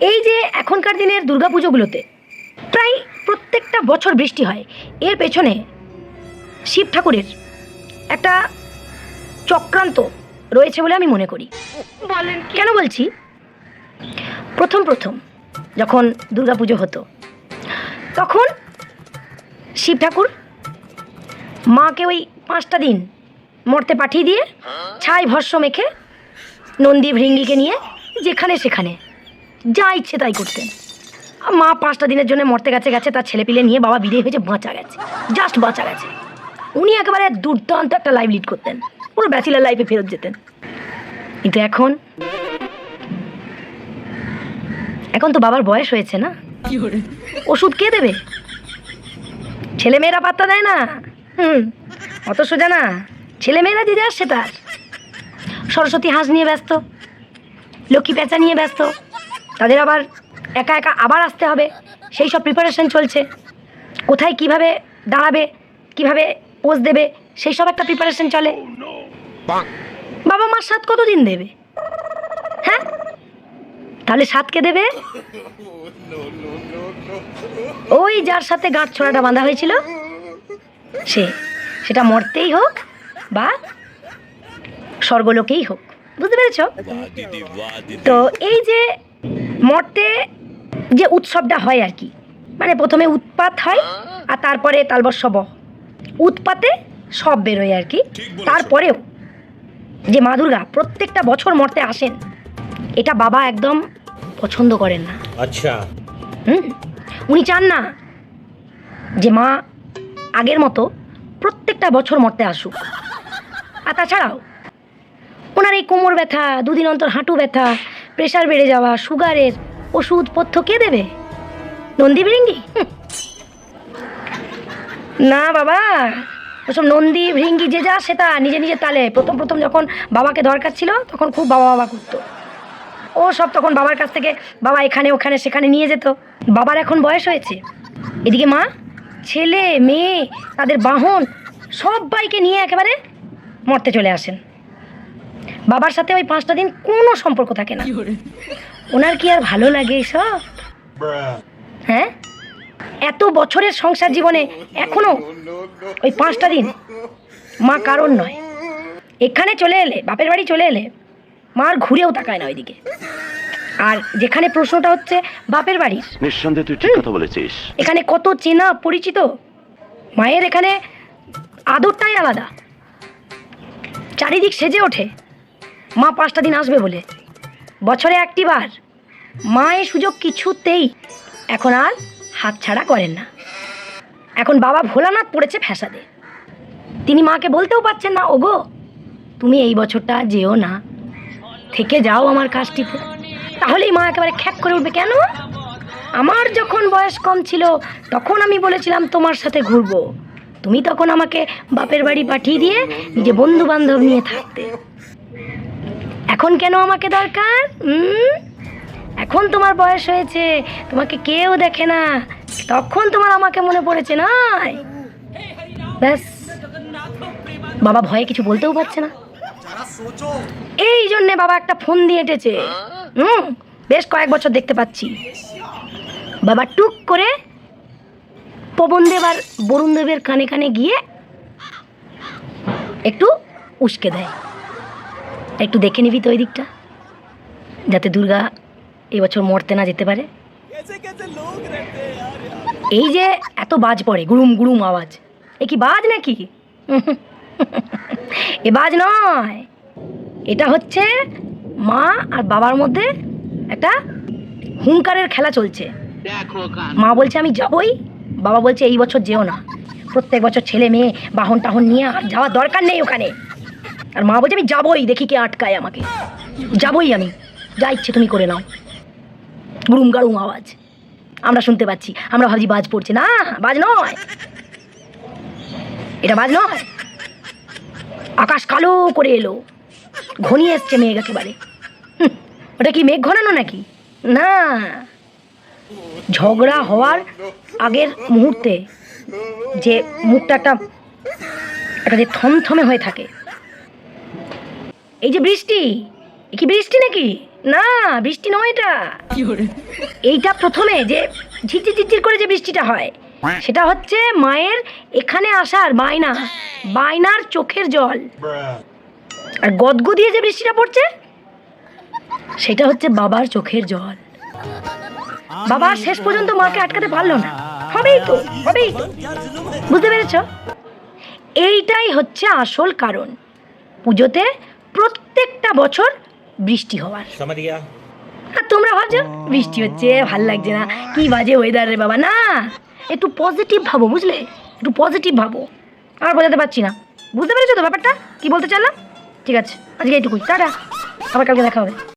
এই যে এখনকার দিনের দুর্গাপুজোগুলোতে প্রায় প্রত্যেকটা বছর বৃষ্টি হয়। এর পেছনে শিব ঠাকুরের একটা চক্রান্ত রয়েছে বলে আমি মনে করি। বলেন কেন বলছি? প্রথম প্রথম যখন দুর্গাপুজো হতো তখন শিব ঠাকুর মাকে ওই পাঁচটা দিন মর্তে পাঠিয়ে দিয়ে ছাই ভস্য মেখে নন্দী ভৃঙ্গিকে নিয়ে যেখানে সেখানে যা ইচ্ছে তাই করতেন। মা পাঁচটা দিনের জন্য মরতে গেছে গেছে তার ছেলেপিলে নিয়ে বাবা বিদেয় হয়েছে বাঁচা গেছে জাস্ট বাঁচা গেছে। উনি একেবারে দুর্দান্ত একটা লাইফ লিড করতেন পুরো ব্যাচেলার লাইফে ফেরত যেতেন। কিন্তু এখন এখন তো বাবার বয়স হয়েছে না? ওষুধ কে দেবে? ছেলেমেয়েরা পাত্তা দেয় না। হুম অত সোজা না ছেলেমেয়েরা দিতে আসছে তার। সরস্বতী হাঁস নিয়ে ব্যস্ত লক্ষ্মী পেঁচা নিয়ে ব্যস্ত। তাদের আবার একা একা আবার আসতে হবে। সেই সব প্রিপারেশন চলছে। কোথায় কীভাবে দাঁড়াবে কীভাবে পোজ দেবে সেই সব একটা প্রিপারেশন চলে। বাবা মার সাথ কতদিন দেবে? হ্যাঁ? তাহলে সাতকে দেবে? ওই যার সাথে গাঁট ছোড়াটা বাঁধা হয়েছিল সে। সেটা মরতেই হোক বা স্বর্গলোকেই হোক। বুঝতে পেরেছ? তো এই যে মর্তে যে উৎসবটা হয় আর কি। মানে প্রথমে উৎপাত হয় আর তারপরে তালবৎসব উৎপাতে সব বেরোয় আর কি। তারপরেও যে মা দুর্গা প্রত্যেকটা বছর মর্তে আসেন এটা বাবা একদম পছন্দ করেন না। আচ্ছা। হুম? উনি চান না যে মা আগের মতো প্রত্যেকটা বছর মরতে আসুক। আর তাছাড়াও ওনার এই কোমর ব্যথা দুদিন অন্তর হাঁটু ব্যথা প্রেশার বেড়ে যাওয়া সুগারের ওষুধ পথ্য কে দেবে? নন্দী হুম। না বাবা, ওসব নন্দী ভৃঙ্গি যে যা সেটা নিজে নিজে তালে। প্রথম প্রথম যখন বাবাকে দরকার ছিল, তখন খুব বাবা বাবা করতো। ও সব তখন বাবার কাছ থেকে বাবা এখানে, ওখানে, সেখানে নিয়ে যেত। বাবার এখন বয়স হয়েছে। এদিকে মা, ছেলে, মেয়ে, তাদের বাহন, সবাইকে নিয়ে একেবারে মরতে চলে আসেন। বাবার সাথে ওই পাঁচটা দিন কোনো সম্পর্ক থাকে না। ওনার কি আর ভালো লাগে এসব? হ্যাঁ? এত বছরের সংসার জীবনে এখনও ওই পাঁচটা দিন মা কারণ নয়। এখানে চলে এলে বাপের বাড়ি চলে এলে মা আর ঘুরেও তাকায় না ওইদিকে। আর যেখানে প্রশ্নটা হচ্ছে বাপের বাড়ির নিঃসন্দেহে তুই ঠিক কথা বলেছিস। এখানে কত চেনা পরিচিত? মায়ের এখানে আদরটাই আলাদা। চারিদিক সেজে ওঠে। মা পাঁচটা দিন আসবে বলে। বছরে একটি বার মা এই সুযোগ কিছুতেই এখন আর হাতছাড়া করেন না। এখন বাবা ভোলানাথ পড়েছে ফ্যাসাদে। তিনি মাকে বলতেও পারছেন না, ওগো, তুমি এই বছরটা যেও না। থেকে যাও আমার কাজটিতে। তাহলেই মা একেবারে খ্যাক করে উঠবে। কেন? আমার যখন বয়স কম ছিল, তখন আমি বলেছিলাম, তোমার সাথে ঘুরবো। তুমি তখন আমাকে বাপের বাড়ি পাঠিয়ে দিয়ে নিজে বন্ধু বান্ধব নিয়ে থাকতে। এখন কেন আমাকে দরকার? এখন তোমার বয়স হয়েছে, তোমাকে কেউ দেখে না। তখন তোমার আমাকে মনে পড়েছে, নাই? ব্যাস। বাবা ভয়ে কিছু বলতেও পারছে না। এই জন্যে বাবা একটা ফোন দিয়ে এঁটেছে। হুম? বেশ কয়েক বছর দেখতে পাচ্ছি। বাবা টুক করে পবনদেব আর বরুণদেবের কানে কানে গিয়ে একটু উস্কে দেয়। একটু দেখে নিবি তো ওই দিকটা যাতে দুর্গা এবছর মরতে না যেতে পারে। এই যে এত বাজ পড়ে গুড়ুম গুড়ুম আওয়াজ। এ কি বাজ নাকি? এ বাজ নয়। এটা হচ্ছে মা আর বাবার মধ্যে একটা হুঙ্কারের খেলা চলছে। মা বলছে আমি যাবই। বাবা বলছে এই বছর যেও না। প্রত্যেক বছর ছেলে মেয়ে বাহন টাহন নিয়ে আর যাওয়ার দরকার নেই ওখানে। আর মা বলছে, আমি যাবই, দেখি কে আটকায় আমাকে। যাবই আমি। যা ইচ্ছে তুমি করে নাও। গুড়ুম গাড়ুম আওয়াজ। আমরা শুনতে পাচ্ছি। আমরা ভাবছি বাজ পড়ছে। না, বাজ নয়। এটা বাজ নয়। আকাশ কালো করে এলো। ঘনিয়ে এসছে মেঘ একেবারে। ওটা কি মেঘ ঘনানো নাকি? না। ঝগড়া হওয়ার আগের মুহূর্তে যে মুখটা একটা একটা যে থমথমে হয়ে থাকে এই যে বৃষ্টি কি বৃষ্টি নাকি? না বৃষ্টি নয় এটা। এইটা প্রথমে যে ঝিরঝির ঝিরঝির করে যে বৃষ্টিটা হয় সেটা হচ্ছে মায়ের এখানে আসার বায়না বায়নার চোখের জল। আর গদগু দিয়ে যে বৃষ্টিটা পড়ছে সেটা হচ্ছে বাবার চোখের জল। বাবা শেষ পর্যন্ত মাকে আটকাতে পারল না। হবেই তো হবেই তো। বুঝতে পেরেছ? এইটাই হচ্ছে আসল কারণ। পুজোতে প্রত্যেকটা বছর বৃষ্টি হওয়ার। আর তোমরা ভাবছ বৃষ্টি হচ্ছে ভালো লাগছে না কি বাজে ওয়েদার রে বাবা না। একটু পজিটিভ ভাবো বুঝলে? একটু পজিটিভ ভাবো। আর বোঝাতে পারছি না। বুঝতে পেরেছ তো ব্যাপারটা? কি বলতে চাইলাম? ঠিক আছে আজকে এইটুকুই। টাটা। আবার কালকে দেখা হবে।